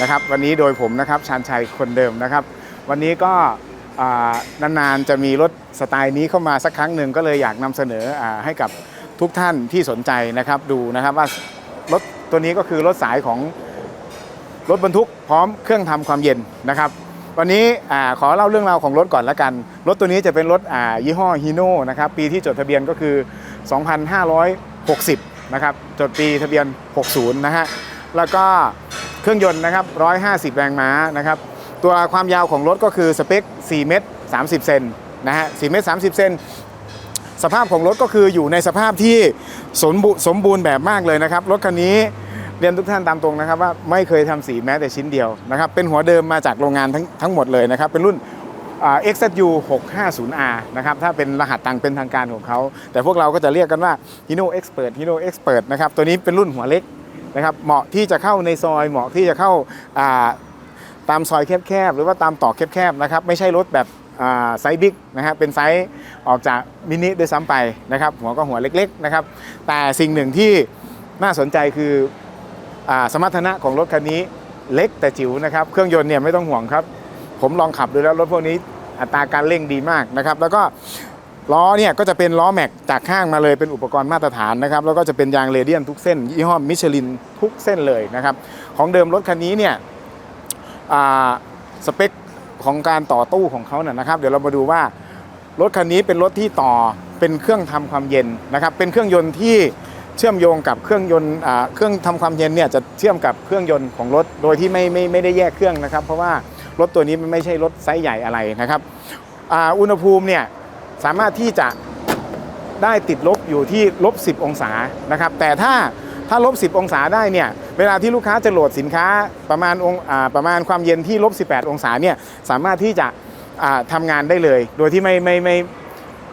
นะครับ วันนี้โดยผมนะครับชานชัยคนเดิมนะครับ วันนี้ก็นานๆจะมีรถสไตล์นี้เข้ามาสักครั้งหนึ่งก็เลยอยากนำเสนออให้กับทุกท่านที่สนใจนะครับดูนะครับว่ารถตัวนี้ก็คือรถสายของรถบรรทุกพร้อมเครื่องทำความเย็นนะครับวันนี้ขอเล่าเรื่องราวของรถก่อนละกัน รถตัวนี้จะเป็นรถยี่ห้อฮีโน่นะครับปีที่จดทะเบียนก็คือ 2560 นะครับจดปีทะเบียน 60 นะฮะแล้วก็ เครื่องยนต์นะครับ 150 แรงม้านะครับ ตัวความยาวของรถก็คือสเปค 4 เมตร 30 เซนนะฮะ 4 เมตร 30 เซน สภาพของรถก็คืออยู่ในสภาพที่สมบูสมบูรณ์แบบมากเลยนะครับ รถคันนี้เรียนทุกท่านตามตรงนะครับว่าไม่เคยทำสีแม้แต่ชิ้นเดียวนะครับ เป็นหัวเดิมมาจากโรงงานทั้งทั้งหมดเลยนะครับ เป็นรุ่นอ่า XZU 650R นะครับ ถ้าเป็นรหัสตังเป็นทางการของเขา แต่พวกเราก็จะเรียกกันว่า Hino Expert Hino Expert นะครับ ตัวนี้เป็นรุ่นหัวเล็ก นะครับเหมาะที่จะเข้าในซอยเหมาะที่จะเข้าตามซอยแคบๆหรือว่าตามตอกแคบๆนะครับไม่ใช่รถแบบไซส์บิ๊กนะฮะเป็นไซส์ออกจากมินิด้วยซ้ำไปนะครับหัวก็หัวเล็กๆนะครับแต่สิ่งหนึ่งที่น่าสนใจคืออสมรรถนะของรถคันนี้เล็กแต่จิ๋วนะครับเครื่องยนต์เนี่ยไม่ต้องห่วงครับ ผมลองขับดูแล้วรถพวกนี้อัตราการเร่งดีมากนะครับแล้วก็ ล้อเนี่ยก็จะเป็นล้อแม็กจากข้างมาเลยเป็นอุปกรณ์มาตรฐานนะครับแล้วก็จะเป็นยางเรเดียนทุกเส้นยี่ห้อมิชลินทุกเส้นเลยนะครับของเดิมรถคันนี้เนี่ยสเปคของการต่อตู้ของเขาเนี่ยนะครับ เดี๋ยวเรามาดูว่ารถคันนี้เป็นรถที่ต่อเป็นเครื่องทำความเย็นนะครับเป็นเครื่องยนต์ที่เชื่อมโยงกับเครื่องยนต์เครื่องทำความเย็นเนี่ยจะเชื่อมกับเครื่องยนต์ของรถโดยที่ไม่ไม่ไม่ได้แยกเครื่องนะครับ เพราะว่ารถตัวนี้มันไม่ใช่รถไซส์ใหญ่อะไรนะครับอุณหภูมิเนี่ย สามารถที่จะได้ติดลบอยู่ที่ลบ 10 องศานะครับ แต่ถ้าถ้าลบ 10 องศาได้เนี่ยเวลาที่ลูกค้าจะโหลดสินค้าประมาณองอ่าประมาณความเย็นที่ลบ 18 องศาเนี่ยสามารถที่จะอ่าทำงานได้เลย โดยที่ไม่ไม่ไม่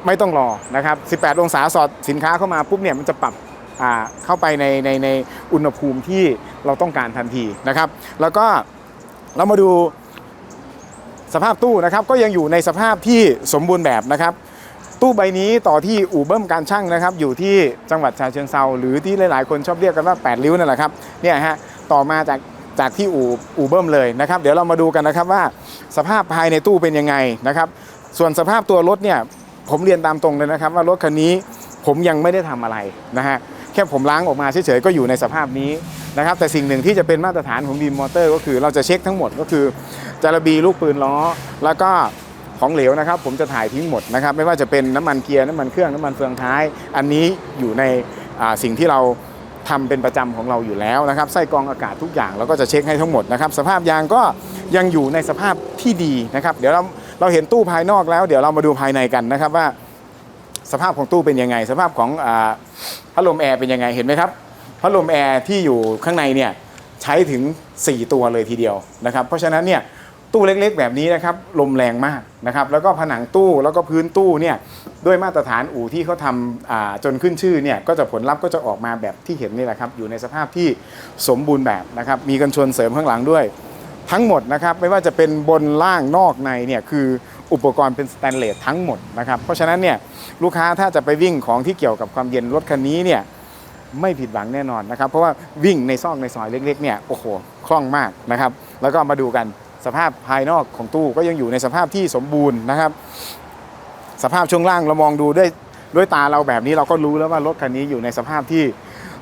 ไม่ต้องรอนะครับ 18 องศาสอดสินค้าเข้ามาปุ๊บเนี่ยมันจะปรับเข้าไปในในในอุณหภูมิที่เราต้องการทันทีนะครับ แล้วก็เรามาดูสภาพตู้นะครับก็ยังอยู่ในสภาพที่สมบูรณ์แบบนะครับ ตู้ใบนี้ต่อที่อู่เบิ้มการช่างนะครับ อยู่ที่จังหวัดชาเชิงเซาหรือที่หลาย ๆ คนชอบเรียกกันว่า 8 ริ้วนั่นแหละครับเนี่ยฮะต่อมาจากจากที่อู่อู่เบิ้มเลยนะครับ เดี๋ยวเรามาดูกันนะครับว่าสภาพภายในตู้เป็นยังไงนะครับ ส่วนสภาพตัวรถเนี่ยผมเรียนตามตรงเลยนะครับ ว่ารถคันนี้ผมยังไม่ได้ทำอะไรนะฮะแค่ผมล้างออกมาเฉยๆก็อยู่ในสภาพนี้นะครับแต่สิ่งหนึ่งที่จะเป็นมาตรฐานของบีมมอเตอร์ ก็คือเราจะเช็คทั้งหมดก็คือจารบีลูกปืนล้อ แล้วก็ ของเหลวนะครับ ผมจะถ่ายทิ้งหมดนะครับ ไม่ว่าจะเป็นน้ำมันเกียร์น้ำมันเครื่องน้ำมันเฟืองท้าย อันนี้อยู่ในสิ่งที่เราทำเป็นประจำของเราอยู่แล้วนะครับไส้กรองอากาศทุกอย่างเราก็จะเช็คให้ทั้งหมดนะครับ สภาพยางก็ยังอยู่ในสภาพที่ดีนะครับ เดี๋ยวเราเราเห็นตู้ภายนอกแล้ว เดี๋ยวเรามาดูภายในกันนะครับว่า สภาพของตู้เป็นยังไง สภาพของอพัดลมแอร์เป็นยังไงเห็นไหมครับพัดลมแอร์ที่อยู่ข้างในเนี่ยใช้ถึง 4 ตัวเลยทีเดียวนะครับ เพราะฉะนั้นเนี่ย ตู้เล็กๆ แบบนี้นะครับลมแรงมากนะครับแล้วก็ผนังตู้แล้วก็พื้นตู้เนี่ยด้วยมาตรฐานอู่ที่เขาทำจนขึ้นชื่อเนี่ยก็จะผลลัพธ์ก็จะออกมาแบบที่เห็นนี่แหละครับอยู่ในสภาพที่สมบูรณ์แบบนะครับมีกันชนเสริมข้างหลังด้วย ทั้งหมดนะครับไม่ว่าจะเป็นบนล่างนอกในเนี่ยคืออุปกรณ์เป็นสแตนเลสทั้งหมดนะครับเพราะฉะนั้นเนี่ยลูกค้าถ้าจะไปวิ่งของที่เกี่ยวกับความเย็นรถคันนี้เนี่ยไม่ผิดหวังแน่นอนนะครับเพราะว่าวิ่งในซอกในซอยเล็กๆเนี่ยโอ้โหคล่องมากนะครับแล้วก็มาดูกัน สภาพภายนอกของตู้ก็ยังอยู่ในสภาพที่สมบูรณ์นะครับ สภาพช่วงล่างเรามองดูด้วยด้วยตาเราแบบนี้เราก็รู้แล้วว่ารถคันนี้อยู่ในสภาพที่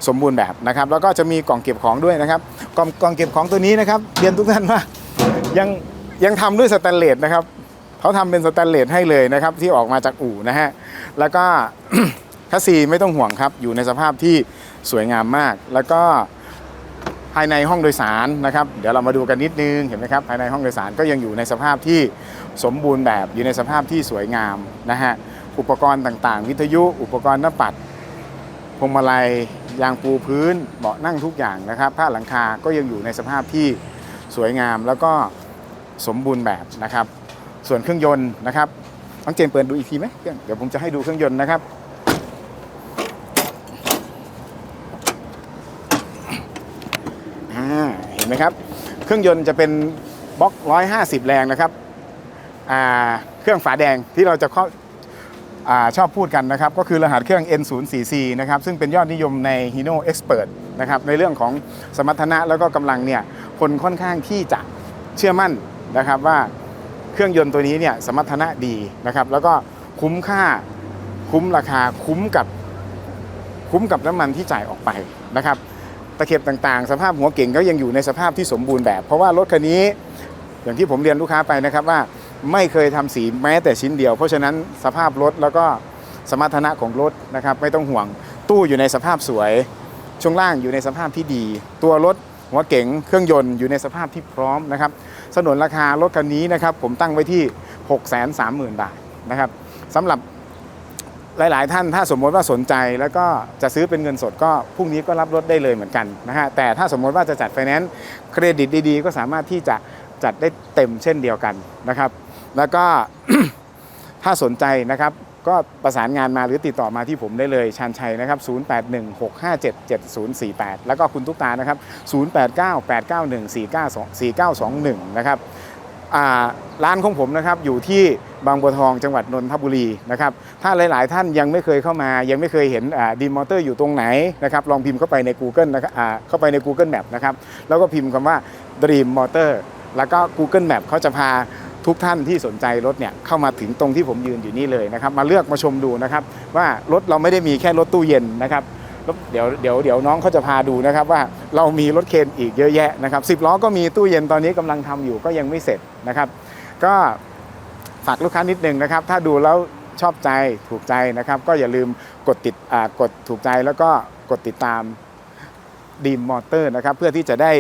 สมบูรณ์แบบนะครับ แล้วก็จะมีกล่องเก็บของด้วยนะครับ กล่องกล่องเก็บของตัวนี้นะครับเรียนทุกท่านว่ายังยังทำด้วยสแตนเลสนะครับเขาทำเป็นสแตนเลสให้เลยนะครับที่ออกมาจากอู่นะฮะแล้วก็คัสซีไม่ต้องห่วงครับอยู่ในสภาพที่สวยงามมาก แล้วก็ ภายในห้องโดยสารนะครับ เดี๋ยวเรามาดูกันนิดนึงเห็นไหมครับภายในห้องโดยสารก็ยังอยู่ในสภาพที่สมบูรณ์แบบอยู่ในสภาพที่สวยงามนะฮะอุปกรณ์ต่างๆ วิทยุอุปกรณ์หน้าปัดพวงมาลัยยางปูพื้นเบาะนั่งทุกอย่างนะครับผ้าหลังคาก็ยังอยู่ในสภาพที่สวยงามแล้วก็สมบูรณ์แบบนะครับ ส่วนเครื่องยนต์นะครับน้องเจนเปิดดูอีกทีไหมเพื่องเดี๋ยวผมจะให้ดูเครื่องยนต์นะครับ อ่าเห็นไหมครับ เครื่องยนต์จะเป็นบล็อก 150 แรงนะครับอ่าเครื่องฝาแดงที่เราจะเข้าอาชอบพูดกันนะครับ ก็คือรหัสเครื่อง N04C นะครับ ซึ่งเป็นยอดนิยมใน Hino Expert นะครับ ในเรื่องของสมรรถนะแล้วก็กำลังเนี่ย คนค่อนข้างที่จะเชื่อมั่นนะครับว่าเครื่องยนต์ตัวนี้เนี่ยสมรรถนะดีนะครับ แล้วก็คุ้มค่าคุ้มราคาคุ้มกับคุ้มกับน้ำมันที่จ่ายออกไปนะครับ เข็บต่างๆ สภาพหัวเก่งก็ยังอยู่ในสภาพที่สมบูรณ์แบบ เพราะว่ารถคันนี้อย่างที่ผมเรียนลูกค้าไปนะครับว่าไม่เคยทำสีแม้แต่ชิ้นเดียว เพราะฉะนั้นสภาพรถแล้วก็สมรรถนะของรถนะครับไม่ต้องห่วงตู้อยู่ในสภาพสวย ช่วงล่างอยู่ในสภาพที่ดี ตัวรถหัวเก๋งเครื่องยนต์อยู่ในสภาพที่พร้อมนะครับสนนราคารถคันนี้นะครับผมตั้งไว้ที่ 6 3 0 0 0 0 บาทนะครับสำหรับ หลายๆ ท่านถ้าสมมติว่าสนใจแล้วก็จะซื้อเป็นเงินสดก็พรุ่งนี้ก็รับรถได้เลยเหมือนกันนะฮะแต่ถ้าสมมติว่าจะจัดไฟแนนซ์เครดิตดีๆ ก็สามารถที่จะจัดได้เต็มเช่นเดียวกันนะครับ แล้วก็ถ้าสนใจนะครับก็ประสานงานมาหรือติดต่อมาที่ผมได้เลยชานชัยนะครับ 0816577048 แล้วก็คุณตุ๊กตานะครับ 0898914921 นะครับ ร้านของผมนะครับอยู่ที่บางบัวทองจังหวัดนนทบุรีนะครับถ้าหลาย ๆ ท่านยังไม่เคยเข้ามา ยังไม่เคยเห็นดีมอเตอร์อยู่ตรงไหนนะครับลองพิมพ์เข้าไปใน Google นะครับเข้าไปใน Google Map นะครับแล้วก็พิมพ์คำว่า Dream Motor แล้วก็ Google Map เขาจะพาทุกท่านที่สนใจรถเนี่ยเข้ามาถึงตรงที่ผมยืนอยู่นี่เลยนะครับมาเลือกมาชมดูนะครับว่ารถเราไม่ได้มีแค่รถตู้เย็นนะครับ เดี๋ยวเดี๋ยวเดี๋ยวน้องเขาจะพาดูนะครับว่าเรามีรถเคนอีกเยอะแยะนะครับสิบล้อก็มีตู้เย็นตอนนี้กำลังทำอยู่ก็ยังไม่เสร็จนะครับ ก็ฝากลูกค้านิดนึงนะครับ ถ้าดูแล้วชอบใจถูกใจนะครับ ก็อย่าลืมกดติดกดถูกใจแล้วก็กดติดตามดีมมอเตอร์นะครับ เพื่อที่จะได้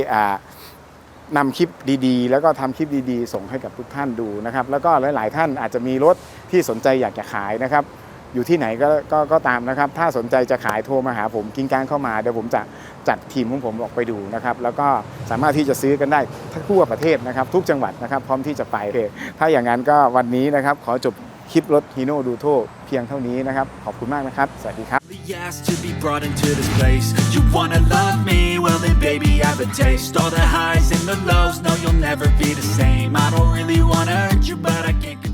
นำคลิปดีๆ แล้วก็ทำคลิปดีๆ ส่งให้กับทุกท่านดูนะครับ แล้วก็หลาย ๆ ท่านอาจจะมีรถที่สนใจอยากจะขายนะครับ อยู่ที่ไหนก็กก็ตามนะครับ ถ้าสนใจจะขายโทรมาหาผมกิ้งก้างเข้ามาเดี๋ยวผมจะจัดทีมของผมออกไปดูนะครับ แล้วก็สามารถที่จะซื้อกันได้ทั่วประเทศนะครับ ทุกจังหวัดนะครับ พร้อมที่จะไปถ้าอย่างนั้นก็วันนี้นะครับ ขอจบคลิปรถฮีโน่ดูโทเพียงเท่านี้นะครับ ขอบคุณมากนะครับ สวัสดีครับ asked to be brought into this place You wanna love me? Well then baby I have a taste All the highs and the lows, no you'll never be the same I don't really wanna hurt you but I can't